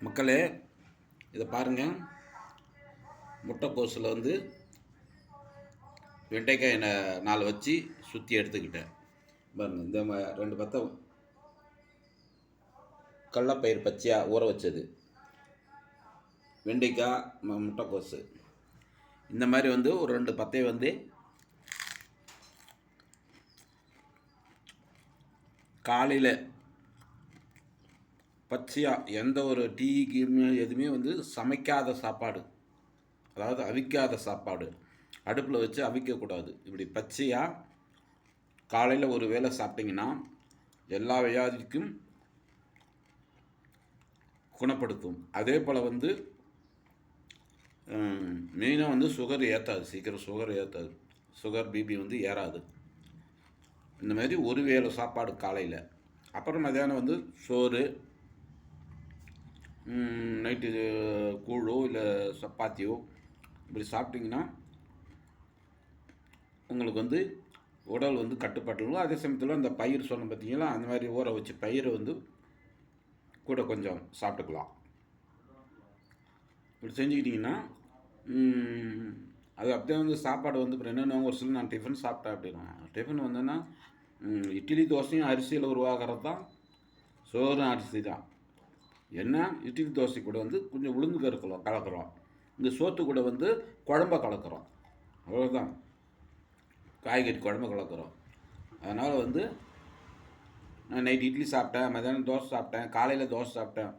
மக்களே இதை பாருங்கள் முட்டைக்கோஸில் வந்து வெண்டைக்காய் நா- நாலு வச்சு சுற்றி எடுத்துக்கிட்டேன். பாருங்க இந்த ரெண்டு பத்தம் கடலப்பயிர் பச்சையாக ஊற வச்சது. வெண்டைக்காய் ம- முட்டைக்கோஸு இந்த மாதிரி வந்து ஒரு ரெண்டு பத்தை வந்து காலையில் பச்சையாக எந்த ஒரு டீ கீமே எதுவுமே வந்து சமைக்காத சாப்பாடு. அதாவது அவிக்காத சாப்பாடு. அடுப்பில் வச்சு அவிக்கக்கூடாது. இப்படி பச்சையாக காலையில் ஒரு வேளை சாப்பிட்டிங்கன்னா எல்லா வியாதிக்கும் குணப்படுத்தும். அதே போல் வந்து மெயினாக வந்து சுகர் ஏற்றாது சீக்கிரம் சுகர் ஏற்றாது சுகர் பிபி வந்து ஏறாது. இந்த மாதிரி ஒரு வேளை சாப்பாடு காலையில். அப்புறம் மதியானம் வந்து சோறு நைட்டு கூழோ இல்லை சப்பாத்தியோ இப்படி சாப்பிட்டிங்கன்னா உங்களுக்கு வந்து உடல் வந்து கட்டுப்பாட்டிலும் அதே சமயத்தில் அந்த பயிர் சொன்ன பார்த்தீங்களா அந்த மாதிரி ஊற வச்சு பயிரை வந்து கூட கொஞ்சம் சாப்பிட்டுக்கலாம். இப்படி செஞ்சுக்கிட்டிங்கன்னா அது அப்படியே வந்து சாப்பாடு வந்து இப்போ என்னென்ன ஒரு சில நான் டிஃபன் சாப்பிட்டேன் அப்படின்னா டிஃபன் வந்தேன்னா இட்லி தோசையும் அரிசியில் உருவாகிறது தான் சோறும் அரிசி தான். என்ன? இட்லி தோசை கூட வந்து கொஞ்சம் உளுந்து கறக்கலாம் கலக்கிறோம். இந்த சோத்து கூட வந்து குழம்ப கலக்கிறோம். அவ்வளோதான் காய்கறி குழம்பு கலக்கிறோம். அதனால் வந்து நான் நைட் இட்லி சாப்பிட்டேன் மதியானம் தோசை சாப்பிட்டேன் காலையில் தோசை சாப்பிட்டேன்.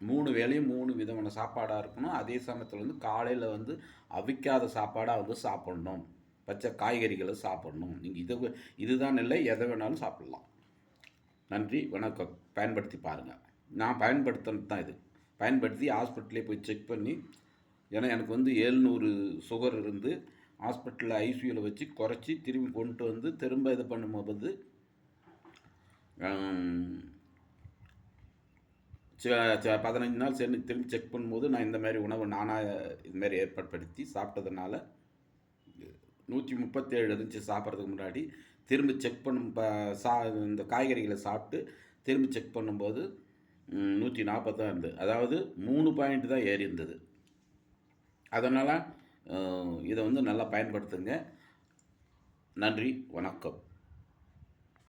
மூணு வேளையும் மூணு விதமான சாப்பாடாக இருக்கணும். அதே சமயத்தில் வந்து காலையில் வந்து அவிக்காத சாப்பாடாக வந்து சாப்பிடணும். பச்சை காய்கறிகளை சாப்பிடணும். நீங்கள் இதை இதுதான் இல்லை எதை வேணாலும் சாப்பிட்லாம். நன்றி வணக்கம். பயன்படுத்தி பாருங்கள் நான் பயன்படுத்தினது தான் இது. பயன்படுத்தி ஹாஸ்பிட்டலே போய் செக் பண்ணி ஏன்னா எனக்கு வந்து ஏழ்நூறு சுகர் இருந்து ஹாஸ்பிட்டலில் ஐசியூவில் வச்சு குறைச்சி திரும்பி கொண்டு வந்து திரும்ப இது பண்ணும்போது ச- ச- பதினஞ்சு நாள் சரி திரும்பி செக் பண்ணும்போது நான் இந்த மாதிரி உணவு நானாக இதுமாரி ஏற்பாடுபடுத்தி சாப்பிட்டதுனால நூற்றி முப்பத்தேழு இருந்துச்சு சாப்பிட்றதுக்கு முன்னாடி. திரும்பி செக் பண்ணும் ப சா இந்த காய்கறிகளை சாப்பிட்டு திரும்பி செக் பண்ணும்போது நூற்றி நாற்பது தான் இருந்தது. அதாவது மூணு பாயிண்ட் தான் ஏறி இருந்தது. அதனால் இதை வந்து நல்லா பயன்படுத்துங்க. நன்றி வணக்கம்.